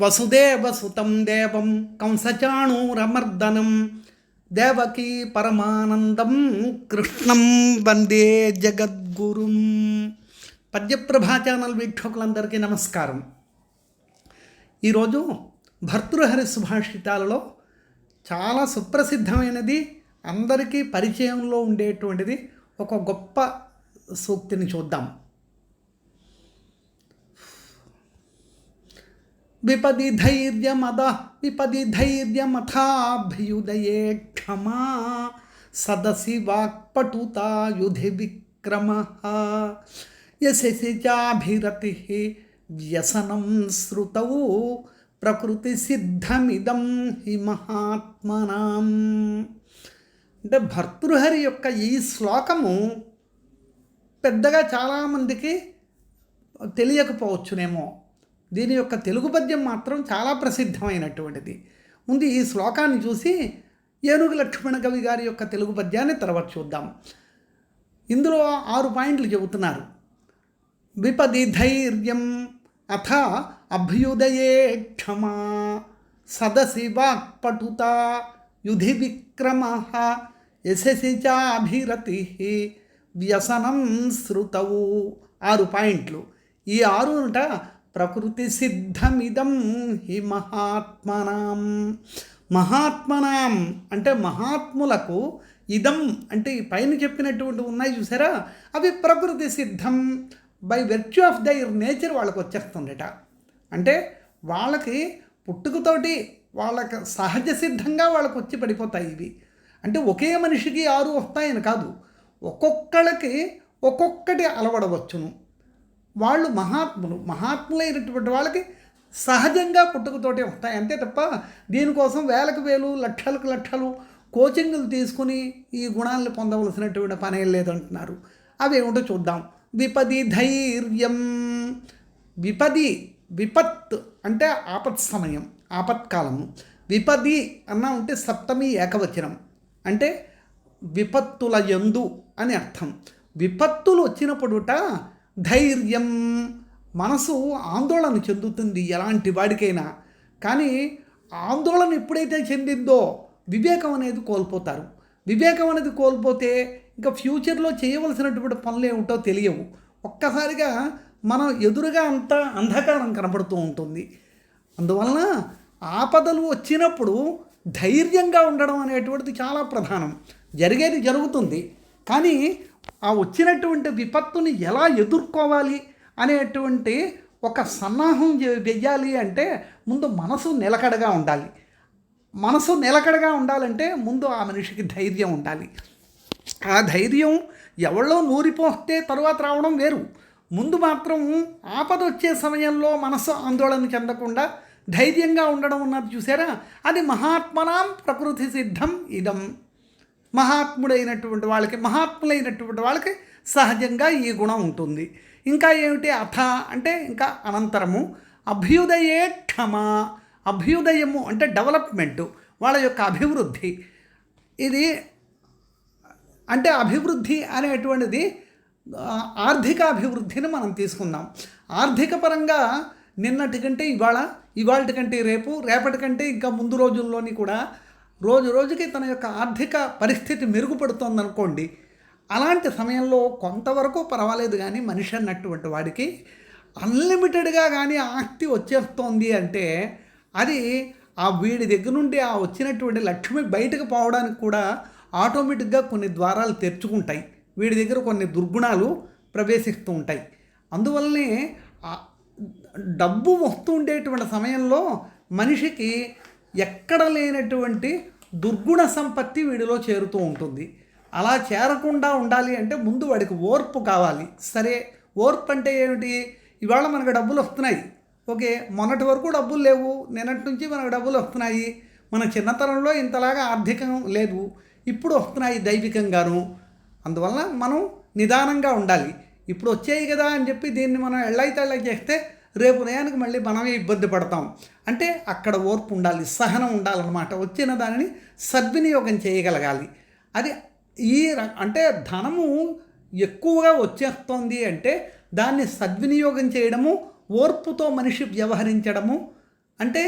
వసుదేవసుతం దేవం కంసచాణూరమర్దనం దేవకీ పరమానందం కృష్ణం వందే జగద్గురుం పద్యప్రభా ఛానల్ వీక్షకులందరికీ నమస్కారం. ఈరోజు భర్తృహరి సుభాషితాలలో చాలా సుప్రసిద్ధమైనది అందరికీ పరిచయంలో ఉండేటువంటిది ఒక గొప్ప సూక్తిని చూద్దాం. విపది ధైర్యమద విపది ధైర్యమథాభ్యుదయే క్షమా. సదసి వాక్పటుతాయుధి విక్రమ. యశసి చాభిరతి వ్యసనం శృతౌ ప్రకృతి సిద్ధమిదం హి మహాత్మనాం. అంటే భర్తృహరి యొక్క ఈ శ్లోకము పెద్దగా చాలామందికి తెలియకపోవచ్చునేమో. దీని యొక్క తెలుగు పద్యం మాత్రం చాలా ప్రసిద్ధమైనటువంటిది. ముందు ఈ శ్లోకాన్ని చూసి ఏనుగు లక్ష్మణ కవి గారి యొక్క తెలుగు పద్యాన్ని తర్వాత చూద్దాం. ఇందులో ఆరు పాయింట్లు చెబుతున్నారు. విపది ధైర్యం అథ అభ్యుదయే క్షమా సదసి వాక్పటుత యుధి విక్రమ యశసి చాభిరతి వ్యసనం శృతవు. ఆరు పాయింట్లు. ఈ ఆరుట ప్రకృతి సిద్ధమిదం హి మహాత్మనాం. మహాత్మనాం అంటే మహాత్ములకు ఇదం అంటే పైన చెప్పినటువంటి ఉన్నాయి చూసారా? అవి ప్రకృతి సిద్ధం by virtue of their nature వాళ్ళకి వచ్చేస్తుందట. అంటే వాళ్ళకి పుట్టుకతోటి వాళ్ళకి సహజ సిద్ధంగా వాళ్ళకి వచ్చి పడిపోతాయి ఇవి. అంటే ఒకే మనిషికి ఆరు వస్తాయని కాదు. ఒక్కొక్కళ్ళకి ఒక్కొక్కటి అలవడవచ్చును. వాళ్ళు మహాత్ములు మహాత్ములైనటువంటి వాళ్ళకి సహజంగా పుట్టుకతోటే వస్తాయి అంతే తప్ప దీనికోసం వేలకు వేలు లక్షలకు లక్షలు కోచింగ్లు తీసుకుని ఈ గుణాలను పొందవలసినటువంటి పని లేదంటున్నారు. అవి ఏమిటో చూద్దాం. విపది ధైర్యం. విపది విపత్ అంటే ఆపత్ సమయం ఆపత్కాలము విపది అన్న ఉంటే సప్తమి ఏకవచనం. అంటే విపత్తుల యందు అని అర్థం. విపత్తులు వచ్చినప్పుడుట ధైర్యం. మనసు ఆందోళన చెందుతుంది ఎలాంటి వాడికైనా. కానీ ఆందోళన ఎప్పుడైతే చెందిందో వివేకం అనేది కోల్పోతారు. వివేకం అనేది కోల్పోతే ఇంకా ఫ్యూచర్లో చేయవలసినటువంటి పనులు ఏమిటో తెలియవు. ఒక్కసారిగా మనం ఎదురుగా అంతా అంధకారం కనపడుతూ ఉంటుంది. అందువలన ఆపదలు వచ్చినప్పుడు ధైర్యంగా ఉండడం అనేటువంటిది చాలా ప్రధానం. జరిగేది జరుగుతుంది. కానీ ఆ వచ్చినటువంటి విపత్తుని ఎలా ఎదుర్కోవాలి అనేటువంటి ఒక సన్నాహం వెయ్యాలి అంటే ముందు మనసు నిలకడగా ఉండాలి. మనసు నిలకడగా ఉండాలంటే ముందు ఆ మనిషికి ధైర్యం ఉండాలి. ఆ ధైర్యం ఎవళ్ళో నూరిపోస్తే తరువాత రావడం వేరు. ముందు మాత్రం ఆపద వచ్చే సమయంలో మనసు ఆందోళన చెందకుండా ధైర్యంగా ఉండడం ఉన్నది చూసారా? అది మహాత్మనాం ప్రకృతి సిద్ధం ఇదం. మహాత్ముడైనటువంటి వాళ్ళకి మహాత్ములైనటువంటి వాళ్ళకి సహజంగా ఈ గుణం ఉంటుంది. ఇంకా ఏమిటి? అథ అంటే ఇంకా అనంతరము. అభ్యుదయే క్షమ. అభ్యుదయము అంటే డెవలప్మెంట్ వాళ్ళ యొక్క అభివృద్ధి. ఇది అంటే అభివృద్ధి అనేటువంటిది ఆర్థిక అభివృద్ధిని మనం తీసుకుందాం. ఆర్థిక పరంగా నిన్నటి కంటే ఇవాళ ఇవాళ కంటే రేపు రేపటి కంటే ఇంకా ముందు రోజుల్లోని కూడా రోజు రోజుకి తన యొక్క ఆర్థిక పరిస్థితి మెరుగుపడుతోంది అనుకోండి అలాంటి సమయంలో కొంతవరకు పర్వాలేదు కానీ మనిషి అన్నటువంటి వాడికి అన్లిమిటెడ్గా కానీ ఆస్తి వచ్చేస్తోంది అంటే అది ఆ వీడి దగ్గర నుండి ఆ వచ్చినటువంటి లక్ష్మి బయటకు పోవడానికి కూడా ఆటోమేటిక్గా కొన్ని ద్వారాలు తెరుచుకుంటాయి. వీడి దగ్గర కొన్ని దుర్గుణాలు ప్రవేశిస్తూ ఉంటాయి. అందువల్లనే డబ్బు వస్తూ ఉండేటువంటి సమయంలో మనిషికి ఎక్కడ లేనటువంటి దుర్గుణ సంపత్తి వీడిలో చేరుతూ ఉంటుంది. అలా చేరకుండా ఉండాలి అంటే ముందు వాడికి ఓర్పు కావాలి. సరే ఓర్పు అంటే ఏమిటి? ఇవాళ మనకు డబ్బులు వస్తున్నాయి. ఓకే మొన్నటి వరకు డబ్బులు లేవు. నిన్నటి నుంచి మనకు డబ్బులు వస్తున్నాయి. మన చిన్నతనంలో ఇంతలాగా ఆర్థికం లేదు. ఇప్పుడు వస్తున్నాయి దైవికంగాను. అందువల్ల మనం నిదానంగా ఉండాలి. ఇప్పుడు వచ్చాయి కదా అని చెప్పి దీన్ని మనం ఎళ్ళైతే చేస్తే రేపు ఉదయానికి మళ్ళీ మనమే ఇబ్బంది పడతాం. అంటే అక్కడ ఓర్పు ఉండాలి సహనం ఉండాలన్నమాట. వచ్చిన దానిని సద్వినియోగం చేయగలగాలి. అది ఈ అంటే ధనము ఎక్కువగా వచ్చేస్తోంది అంటే దాన్ని సద్వినియోగం చేయడము ఓర్పుతో మనిషి వ్యవహరించడము. అంటే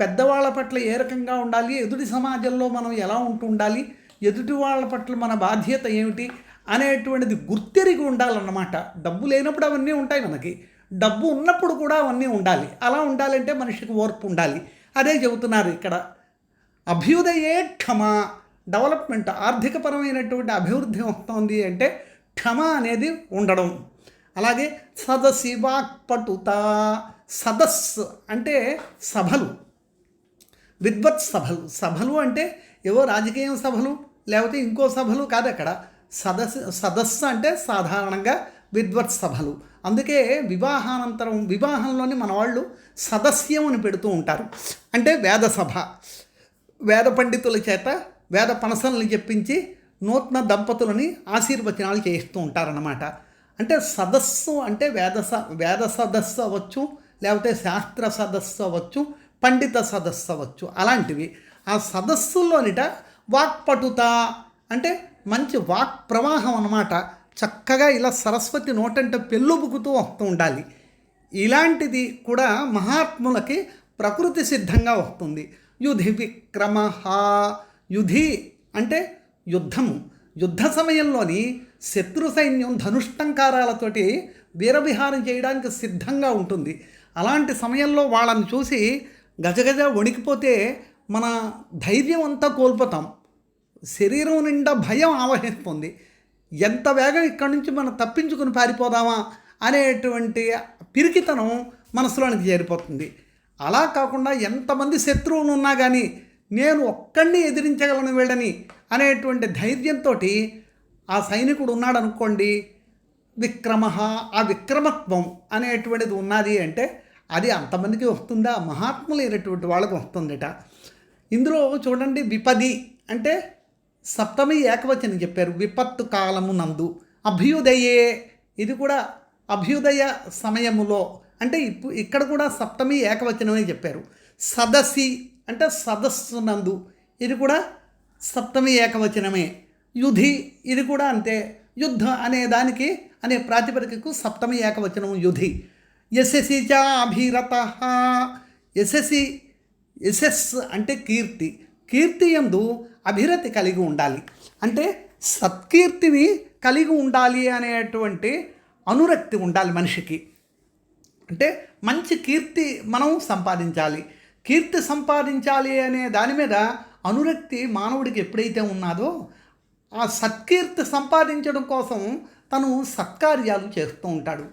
పెద్దవాళ్ళ పట్ల ఏ రకంగా ఉండాలి ఎదుటి సమాజంలో మనం ఎలా ఉంటూ ఉండాలి ఎదుటి వాళ్ళ పట్ల మన బాధ్యత ఏమిటి అనేటువంటిది గుర్తెరిగి ఉండాలన్నమాట. డబ్బు లేనప్పుడు అవన్నీ ఉంటాయి మనకి. డబ్బు ఉన్నప్పుడు కూడా అవన్నీ ఉండాలి. అలా ఉండాలంటే మనిషికి ఓర్పు ఉండాలి. అదే చెబుతున్నారు ఇక్కడ. అభ్యుదయే క్షమ. డెవలప్మెంట్ ఆర్థికపరమైనటువంటి అభివృద్ధి వస్తుంది అంటే క్షమ అనేది ఉండడం. అలాగే సదసి వాక్పటుత. సదస్సు అంటే సభలు. విద్వత్ సభలు. సభలు అంటే ఏవో రాజకీయ సభలు లేకపోతే ఇంకో సభలు కాదు అక్కడ. సదస్సు సదస్సు అంటే సాధారణంగా విద్వత్ సభలు. అందుకే వివాహానంతరం వివాహంలోని మన వాళ్ళు సదస్యం అని పెడుతూ ఉంటారు. అంటే వేద సభ. వేద పండితుల చేత వేద పనసల్ని చెప్పించి నూతన దంపతులని ఆశీర్వచనాలు చేయిస్తూ ఉంటారన్నమాట. అంటే సదస్సు అంటే వేద స వేద సదస్సు అవ్వచ్చు లేకపోతే శాస్త్ర సదస్సు అవ్వచ్చు పండిత సదస్సు అవ్వచ్చు. అలాంటివి. ఆ సదస్సుల్లోనిట వాక్పటుత అంటే మంచి వాక్ ప్రవాహం అన్నమాట. చక్కగా ఇలా సరస్వతి నోటంట పెళ్ళొబుకుతూ వస్తూ ఉండాలి. ఇలాంటిది కూడా మహాత్ములకి ప్రకృతి సిద్ధంగా వస్తుంది. యుధి విక్రమ యుధి అంటే యుద్ధము. యుద్ధ సమయంలోని శత్రు సైన్యం ధనుష్టంకారాలతోటి వీరవిహారం చేయడానికి సిద్ధంగా ఉంటుంది. అలాంటి సమయంలో వాళ్ళని చూసి గజగజ వణికిపోతే మన ధైర్యం అంతా కోల్పోతాం. శరీరం నిండా భయం ఆవహిస్తుంది. ఎంత వేగం ఇక్కడి నుంచి మనం తప్పించుకుని పారిపోదామా అనేటువంటి పిరికితనం మనసులోనికి చేరిపోతుంది. అలా కాకుండా ఎంతమంది శత్రువులు ఉన్నా కానీ నేను ఒక్కడిని ఎదిరించగలను వీళ్ళని అనేటువంటి ధైర్యంతో ఆ సైనికుడు ఉన్నాడు అనుకోండి విక్రమ ఆ విక్రమత్వం అనేటువంటిది ఉన్నది అంటే అది అంతమందికి వస్తుందా? మహాత్ములైనటువంటి వాళ్ళకి వస్తుందట. ఇందులో చూడండి విపది అంటే సప్తమి ఏకవచనం చెప్పారు విపత్తు కాలము నందు. అభ్యుదయే. ఇది కూడా అభ్యుదయ సమయములో. అంటే ఇప్పుడు ఇక్కడ కూడా సప్తమి ఏకవచనమే చెప్పారు. సదసి అంటే సదస్సు నందు. ఇది కూడా సప్తమి ఏకవచనమే. యుధి ఇది కూడా అంతే. యుద్ధ అనే దానికి అనే ప్రాతిపదికకు సప్తమి ఏకవచనం యుధి. యశసి చాభిరత. యశసి యశస్ అంటే కీర్తి. కీర్తి ఎందు అభిరతి కలిగి ఉండాలి. అంటే సత్కీర్తిని కలిగి ఉండాలి అనేటువంటి అనురక్తి ఉండాలి మనిషికి. అంటే మంచి కీర్తి మనం సంపాదించాలి. కీర్తి సంపాదించాలి అనే దాని మీద అనురక్తి మానవుడికి ఎప్పుడైతే ఉన్నదో ఆ సత్కీర్తి సంపాదించడం కోసం తను సత్కార్యాలు చేస్తూ ఉంటాడు.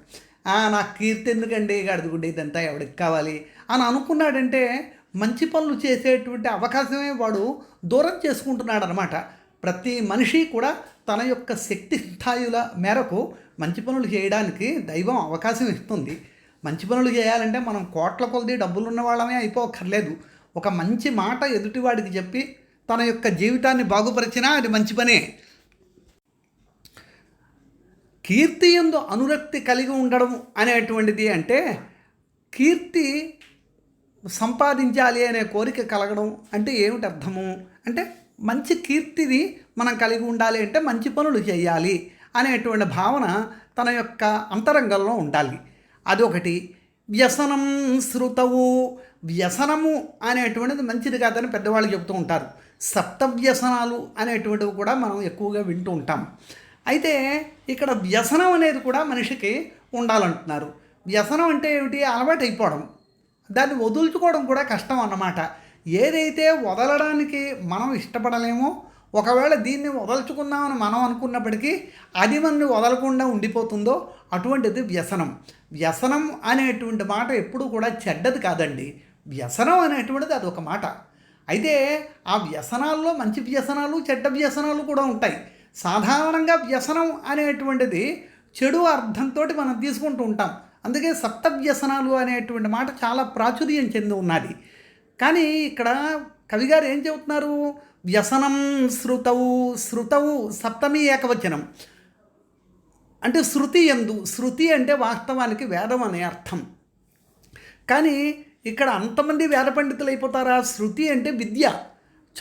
నా నాకు కీర్తి ఎందుకండి? గడుదుగుడ్డ ఇదంతా ఎవడికి కావాలి? అని అనుకున్నాడంటే మంచి పనులు చేసేటువంటి అవకాశమే వాడు దూరం చేసుకుంటున్నాడు అనమాట ప్రతి మనిషి కూడా తన యొక్క శక్తి స్థాయిల మేరకు మంచి పనులు చేయడానికి దైవం అవకాశం ఇస్తుంది. మంచి పనులు చేయాలంటే మనం కోట్ల కొలది డబ్బులు ఉన్న వాళ్ళమే అయిపోకర్లేదు ఒక మంచి మాట ఎదుటివాడికి చెప్పి తన యొక్క జీవితాన్ని బాగుపరిచినా అది మంచి పనే. కీర్తి ఎందు అనురక్తి కలిగి ఉండడం అనేటువంటిది అంటే కీర్తి సంపాదించాలి అనే కోరిక కలగడం అంటే ఏమిటి అర్థము? అంటే మంచి కీర్తిని మనం కలిగి ఉండాలి అంటే మంచి పనులు చేయాలి అనేటువంటి భావన తన యొక్క అంతరంగంలో ఉండాలి. అదొకటి. వ్యసనం శృతవు. వ్యసనము అనేటువంటిది మంచిది కాదని పెద్దవాళ్ళు చెబుతూ ఉంటారు. సప్త వ్యసనాలు అనేటువంటివి కూడా మనం ఎక్కువగా వింటూ ఉంటాం. అయితే ఇక్కడ వ్యసనం అనేది కూడా మనిషికి ఉండాలంటున్నారు. వ్యసనం అంటే ఏమిటి? అలవాటు అయిపోవడం దాన్ని వదులుచుకోవడం కూడా కష్టం అన్నమాట. ఏదైతే వదలడానికి మనం ఇష్టపడలేమో ఒకవేళ దీన్ని వదలుచుకుందామని మనం అనుకున్నప్పటికీ అది మనని వదలకుండా ఉండిపోతుందో అటువంటిది వ్యసనం. వ్యసనం అనేటువంటి మాట ఎప్పుడూ కూడా చెడ్డది కాదండి. వ్యసనం అనేటువంటిది అది ఒక మాట. అయితే ఆ వ్యసనాల్లో మంచి వ్యసనాలు చెడ్డ వ్యసనాలు కూడా ఉంటాయి. సాధారణంగా వ్యసనం అనేటువంటిది చెడు అర్థంతో మనం తీసుకుంటూ ఉంటాం. అందుకే సప్త వ్యసనాలు అనేటువంటి మాట చాలా ప్రాచుర్యం చెంది ఉన్నది. కానీ ఇక్కడ కవిగారు ఏం చెబుతున్నారు? వ్యసనం శృతవు శృతవు సప్తమి ఏకవచనం. అంటే శృతి ఎందు శృతి అంటే వాస్తవానికి వేదం అనే అర్థం. కానీ ఇక్కడ అంతమంది వేద పండితులు అయిపోతారా? శృతి అంటే విద్య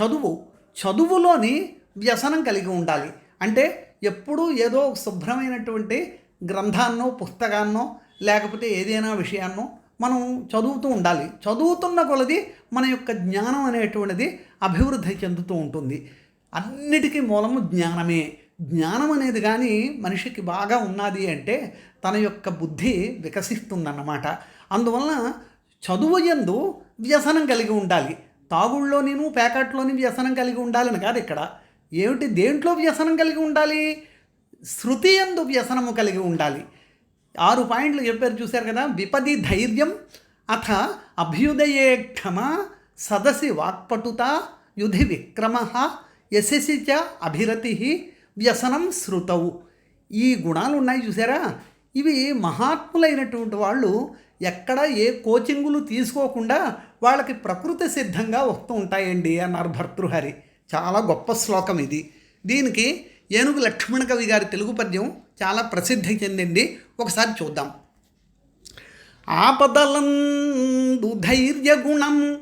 చదువు. చదువులోని వ్యసనం కలిగి ఉండాలి. అంటే ఎప్పుడూ ఏదో శుభ్రమైనటువంటి గ్రంథాన్నో పుస్తకాన్నో లేకపోతే ఏదైనా విషయాన్నో మనం చదువుతూ ఉండాలి. చదువుతున్న కొలది మన యొక్క జ్ఞానం అనేటువంటిది అభివృద్ధి చెందుతూ ఉంటుంది. అన్నిటికీ మూలము జ్ఞానమే. జ్ఞానం అనేది కానీ మనిషికి బాగా ఉన్నది అంటే తన యొక్క బుద్ధి వికసిస్తుందన్నమాట. అందువలన చదువు ఎందు వ్యసనం కలిగి ఉండాలి. తాగుళ్ళలోనిను ప్యాకెట్లోని వ్యసనం కలిగి ఉండాలని కాదు ఇక్కడ. ఏమిటి? దేంట్లో వ్యసనం కలిగి ఉండాలి? శృతి ఎందు వ్యసనము కలిగి ఉండాలి. ఆరు పాయింట్లు చెప్పారు చూశారు కదా? విపది ధైర్యం అథ అభ్యుదయే క్షమ సదసి వాక్పటుత యుధి విక్రమ యశసి చ అభిరతి వ్యసనం శృతవు ఈ గుణాలు ఉన్నాయి చూసారా ఇవి మహాత్ములైనటువంటి వాళ్ళు ఎక్కడ ఏ కోచింగులు తీసుకోకుండా వాళ్ళకి ప్రకృతి సిద్ధంగా వస్తూ ఉంటాయండి అన్నారు భర్తృహరి. చాలా గొప్ప శ్లోకం ఇది. దీనికి ఏనుగు లక్ష్మణ కవి గారి తెలుగు పద్యం చాలా ప్రసిద్ధి చెందింది. ఒకసారి చూద్దాం. ఆపదలందు ధైర్య గుణం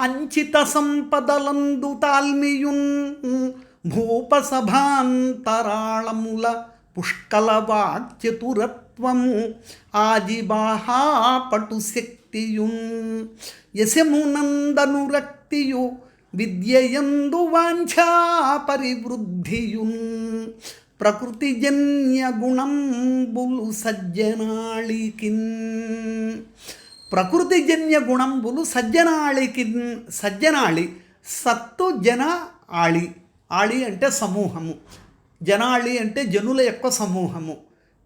అంచిత సంపదలందు తాల్మియున్ భూపసభాంతరాళముల పుష్కల వాక్యతురత్వము ఆజిబాహాపటు శక్తియున్ యశమునందను రక్తియు విద్యయందు వాంఛా పరివృద్ధియున్ ప్రకృతిజన్య గుణంబులు సజ్జనాళికిన్. ప్రకృతిజన్య గుణంబులు సజ్జనాళికి సజ్జనాళి సత్తు జన ఆళి. ఆళి అంటే సమూహము. జనాళి అంటే జనుల యొక్క సమూహము.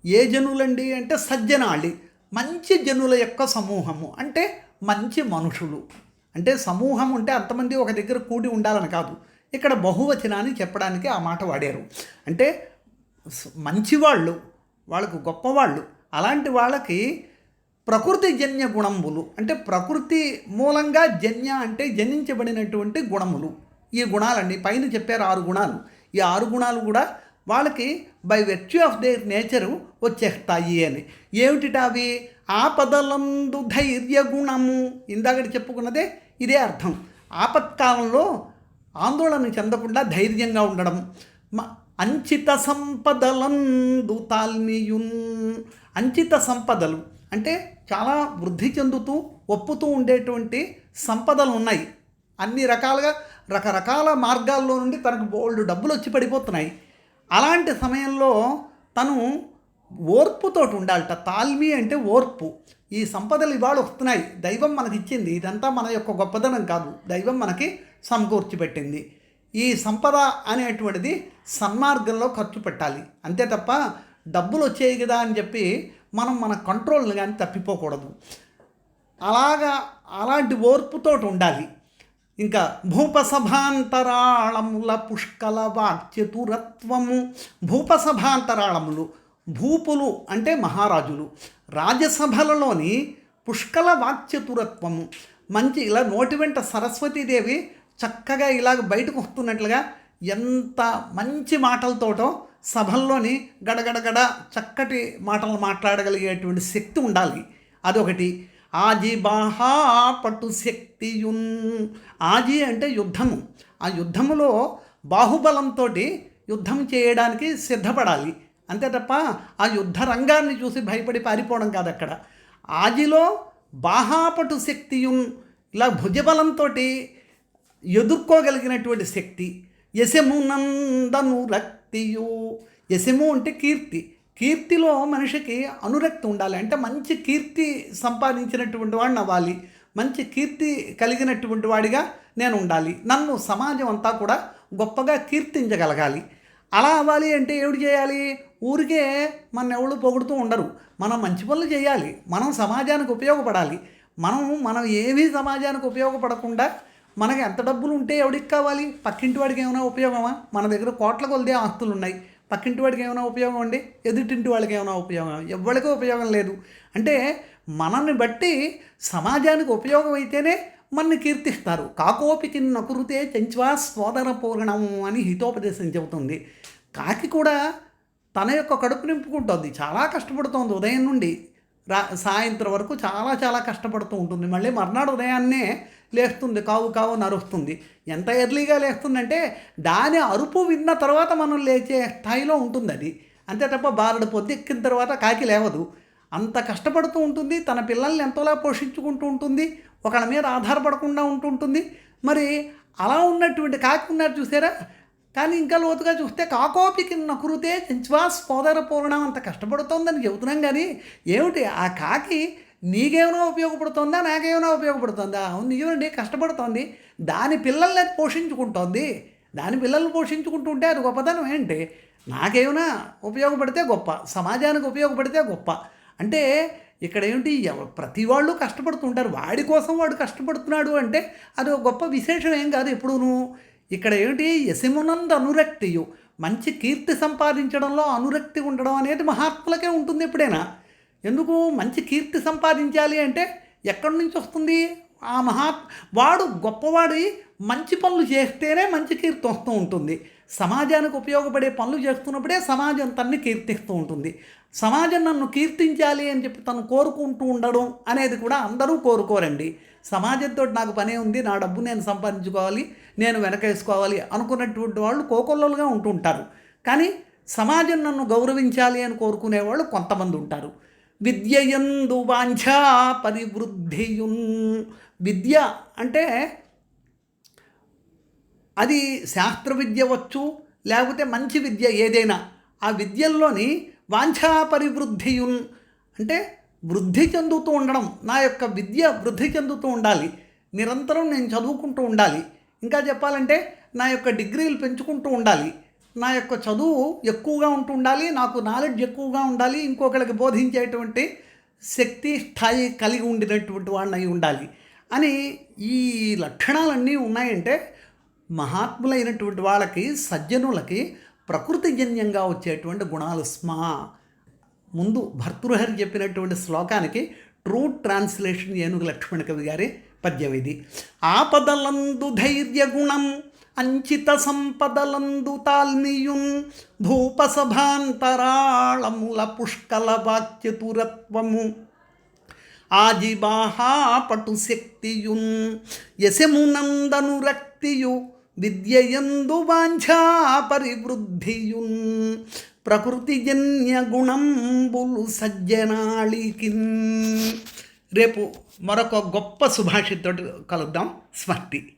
ఏ జనులండి అంటే సజ్జనాళి. మంచి జనుల యొక్క సమూహము. అంటే మంచి మనుషులు. అంటే సమూహం ఉంటే అంతమంది ఒక దగ్గర కూడి ఉండాలని కాదు. ఇక్కడ బహువచనాన్ని చెప్పడానికి ఆ మాట వాడారు. అంటే మంచివాళ్ళు వాళ్ళకు గొప్పవాళ్ళు అలాంటి వాళ్ళకి ప్రకృతి జన్య గుణములు అంటే ప్రకృతి మూలంగా జన్య అంటే జనించబడినటువంటి గుణములు. ఈ గుణాలన్నీ పైన చెప్పారు ఆరు గుణాలు. ఈ ఆరు గుణాలు కూడా వాళ్ళకి by virtue of their nature వచ్చేస్తాయి అని. ఏమిటిట అవి ఆపదలందు ధైర్య గుణము ఇందాక చెప్పుకున్నదే ఇదే అర్థం. ఆపత్కాలంలో ఆందోళన చెందకుండా ధైర్యంగా ఉండడం. మ- అంచిత సంపదలందు తాల్మియున్ అంచిత సంపదలు అంటే చాలా వృద్ధి చెందుతూ ఒప్పుతూ ఉండేటువంటి సంపదలు ఉన్నాయి అన్ని రకాలుగా రకరకాల మార్గాల్లో నుండి తనకు బోల్డ్ డబ్బులు వచ్చి పడిపోతున్నాయి. అలాంటి సమయంలో తను ఓర్పుతోటి ఉండాలట తాల్మి అంటే ఓర్పు. ఈ సంపదలు ఇవాళ వస్తున్నాయి. దైవం మనకి ఇచ్చింది ఇదంతా మన యొక్క గొప్పదనం కాదు. దైవం మనకి సమకూర్చి పెట్టింది ఈ సంపద అనేటువంటిది సన్మార్గంలో ఖర్చు పెట్టాలి. అంతే తప్ప డబ్బులు వచ్చాయి కదా అని చెప్పి మనం మన కంట్రోల్ని కానీ తప్పిపోకూడదు. అలాగా అలాంటి ఓర్పుతోటి ఉండాలి ఇంకా భూపసభాంతరాళముల పుష్కల వాక్చతురత్వము. భూపసభాంతరాళములు. భూపులు అంటే మహారాజులు. రాజ్యసభలలోని పుష్కల వాక్చతురత్వము. మంచి ఇలా నోటి వెంట సరస్వతీదేవి చక్కగా ఇలాగ బయటకు వస్తున్నట్లుగా ఎంత మంచి మాటలతోటో సభల్లోని గడగడగడ చక్కటి మాటలు మాట్లాడగలిగేటువంటి శక్తి ఉండాలి. అదొకటి. ఆజి బాహా పట్టు శక్తియున్. ఆజి అంటే యుద్ధము. ఆ యుద్ధములో బాహుబలంతో యుద్ధం చేయడానికి సిద్ధపడాలి. అంతే తప్ప ఆ యుద్ధ రంగాన్ని చూసి భయపడి పారిపోవడం కాదు అక్కడ. ఆజిలో బాహాపటు శక్తియున్ ఇలా భుజబలంతో ఎదుర్కోగలిగినటువంటి శక్తి యశమునందను రక్తియు. యశము అంటే కీర్తి. కీర్తిలో మనిషికి అనురక్తి ఉండాలి. అంటే మంచి కీర్తి సంపాదించినటువంటి వాడిని అవ్వాలి. మంచి కీర్తి కలిగినటువంటి వాడిగా నేను ఉండాలి. నన్ను సమాజం అంతా కూడా గొప్పగా కీర్తించగలగాలి. అలా అవ్వాలి అంటే ఏమిటి చేయాలి? ఊరికే మన ఎవరు పొగుడుతూ ఉండరు. మనం మంచి పనులు చేయాలి. మనం సమాజానికి ఉపయోగపడాలి. మనం మనం ఏమీ సమాజానికి ఉపయోగపడకుండా మనకి ఎంత డబ్బులు ఉంటే ఎవడికి కావాలి? పక్కింటి వాడికి ఏమైనా ఉపయోగమా? మన దగ్గర కోట్ల కొలిదే ఆస్తులు ఉన్నాయి పక్కింటి వాడికి ఏమైనా ఉపయోగం అండి? ఎదుటింటి వాళ్ళకి ఏమైనా ఉపయోగం ఎవరికి ఉపయోగం లేదు. అంటే మనల్ని బట్టి సమాజానికి ఉపయోగం అయితేనే మనని కీర్తిస్తారు. కాకోపి కిన్న కురితే చెంచువా సోదర పూర్ణం అని హితోపదేశం చెబుతుంది. కాకి కూడా తన యొక్క కడుపు నింపుకుంటుంది. చాలా కష్టపడుతోంది ఉదయం నుండి. రా సాయంత్రం వరకు చాలా చాలా కష్టపడుతూ ఉంటుంది. మళ్ళీ మర్నాడు ఉదయాన్నే లేస్తుంది. కావు కావు నరుస్తుంది. ఎంత ఎర్లీగా లేస్తుందంటే దాని అరుపు విన్న తర్వాత మనం లేచే స్థాయిలో ఉంటుంది అది. అంతే తప్ప బారడు పొద్దెక్కిన తర్వాత కాకి లేవదు. అంత కష్టపడుతూ ఉంటుంది. తన పిల్లల్ని ఎంతోలా పోషించుకుంటూ ఉంటుంది. ఒకళ్ళ మీద ఆధారపడకుండా ఉంటుంటుంది. మరి అలా ఉన్నటువంటి కాకి ఉన్నారు చూసారా? కానీ ఇంకా లోతుగా చూస్తే కాకోపికి నకురుతే చెంచువాస్ స్పోదర పూర్ణం అంత కష్టపడుతోందని చెబుతున్నాం కానీ ఏమిటి? ఆ కాకి నీకేమైనా ఉపయోగపడుతుందా? నాకేమైనా ఉపయోగపడుతుందా? అవును నిజమండి కష్టపడుతోంది. దాని పిల్లల్ని పోషించుకుంటోంది. దాని పిల్లల్ని పోషించుకుంటుంటే అది గొప్పతనం ఏంటి? నాకేమైనా ఉపయోగపడితే గొప్ప సమాజానికి ఉపయోగపడితే గొప్ప. అంటే ఇక్కడ ఏమిటి? ప్రతి వాళ్ళు కష్టపడుతుంటారు. వాడి కోసం వాడు కష్టపడుతున్నాడు అంటే అది గొప్ప విశేషం ఏం కాదు ఎప్పుడూను. ఇక్కడ ఏమిటి? యశమునందు అనురక్తియు. మంచి కీర్తి సంపాదించడంలో అనురక్తి ఉండడం అనేది మహాత్ములకే ఉంటుంది ఎప్పుడైనా. ఎందుకు? మంచి కీర్తి సంపాదించాలి అంటే ఎక్కడి నుంచి వస్తుంది? ఆ మహాత్ వాడు గొప్పవాడి మంచి పనులు చేస్తేనే మంచి కీర్తి వస్తూ ఉంటుంది. సమాజానికి ఉపయోగపడే పనులు చేస్తున్నప్పుడే సమాజం తన్ని కీర్తిస్తూ ఉంటుంది. సమాజం నన్ను కీర్తించాలి అని చెప్పి తను కోరుకుంటూ ఉండడం అనేది కూడా అందరూ కోరుకోరండి. సమాజంతో నాకు పనే ఉంది నా డబ్బు నేను సంపాదించుకోవాలి నేను వెనకేసుకోవాలి అనుకున్నటువంటి వాళ్ళు కోకొల్లలుగా ఉంటుంటారు. కానీ సమాజం నన్ను గౌరవించాలి అని కోరుకునే వాళ్ళు కొంతమంది ఉంటారు. విద్యయందు వాంఛ పరివృద్ధియున్. విద్య అంటే అది శాస్త్ర విద్య వచ్చు లేకపోతే మంచి విద్య ఏదైనా ఆ విద్యల్లోని వాంఛాపరివృద్ధియున్ అంటే వృద్ధి చెందుతూ ఉండడం నా యొక్క విద్య వృద్ధి చెందుతూ ఉండాలి నిరంతరం నేను చదువుకుంటూ ఉండాలి ఇంకా చెప్పాలంటే నా యొక్క డిగ్రీలు పెంచుకుంటూ ఉండాలి నా యొక్క చదువు ఎక్కువగా ఉంటూ ఉండాలి నాకు నాలెడ్జ్ ఎక్కువగా ఉండాలి ఇంకొకరికి బోధించేటువంటి శక్తి స్థాయి కలిగి ఉండినటువంటి వాడిని అయి ఉండాలి. అని ఈ లక్షణాలన్నీ ఉన్నాయంటే మహాత్ములైనటువంటి వాళ్ళకి సజ్జనులకి ప్రకృతిజన్యంగా వచ్చేటువంటి గుణాలు స్మా. ముందు భర్తృహరి చెప్పినటువంటి శ్లోకానికి ట్రూ ట్రాన్స్లేషన్ ఏనుగు లక్ష్మణ కవి గారి పద్యం ఇది ఆపదలందు ధైర్య గుణం అంచిత సంపదలందు తాల్మియున్ భూపసభాంతరాళముల పుష్కల వాక్యతురత్వము ఆజిబాహాపటు శక్తియున్ యశమునందను రక్తియు విద్యయందు వాంఛా పరివృద్ధియున్ ప్రకృతిజన్య గుణంబులు సజ్జనాళికిన్. రేపు మరొక గొప్ప సుభాషితో కలుద్దాం. స్మర్తి.